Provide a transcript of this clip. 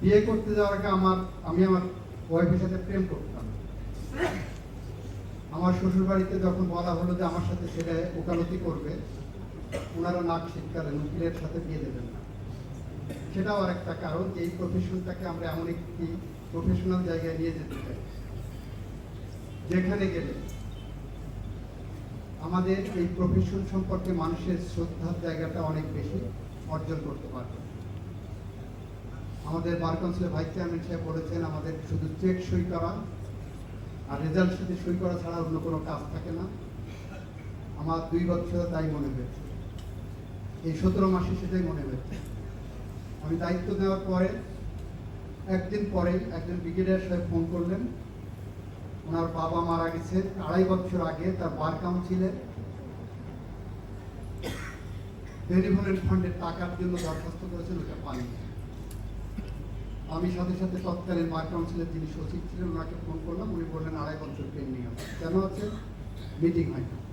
বিয়ে করতে যাওয়ার আগে আমার, আমি আমার ওয়াইফের সাথে প্রেম করতাম। আমার শ্বশুর বাড়িতে যখন বলা হলো যে আমার সাথে ছেলে ওকালতি করবে, ওনারা নাক শিক্ষারেন উকিলের সাথে বিয়ে দেবেন না। সেটাও আর একটা কারণ যে এই প্রফেশনটাকে আমরা এমন একটি প্রফেশনাল জায়গায় নিয়ে যেতে চাই। যেখানে গেলে আমাদের এই প্রফেশন সম্পর্কে মানুষের শ্রদ্ধার জায়গাটা অনেক বেশি অর্জন করতে পারবে। আমাদের বার কাউন্সিলের ভাইস চেয়ারম্যান সাহেব বলেছেন, আমাদের শুধু চেক সই করা, আর রেজাল্ট সাথে সই করা ছাড়া অন্য কোনো কাজ থাকে না। আমার দুই বছর তাই মনে হয়েছে। এই সতেরো মাসে সেটাই মনে হয়েছে। আমি দায়িত্ব দেওয়ার পরে, একদিন পরেই একজন ব্রিগেডিয়ার সাহেব ফোন করলেন। ওনার বাবা মারা গেছে আড়াই বছর আগে তার বার কাউন্সিলের বেনিভোলেন্ট ফান্ডের টাকার জন্য দরখাস্ত করেছেন, ওটা পানি আমি সাথে সাথে তৎকালীন বার কাউন্সিলের যিনি সচিব ছিলেন, ওনাকে ফোন করলাম। উনি বললেন, আড়াই বছর পেন্ডিং আছে। কেন আছে? মিটিং হয় না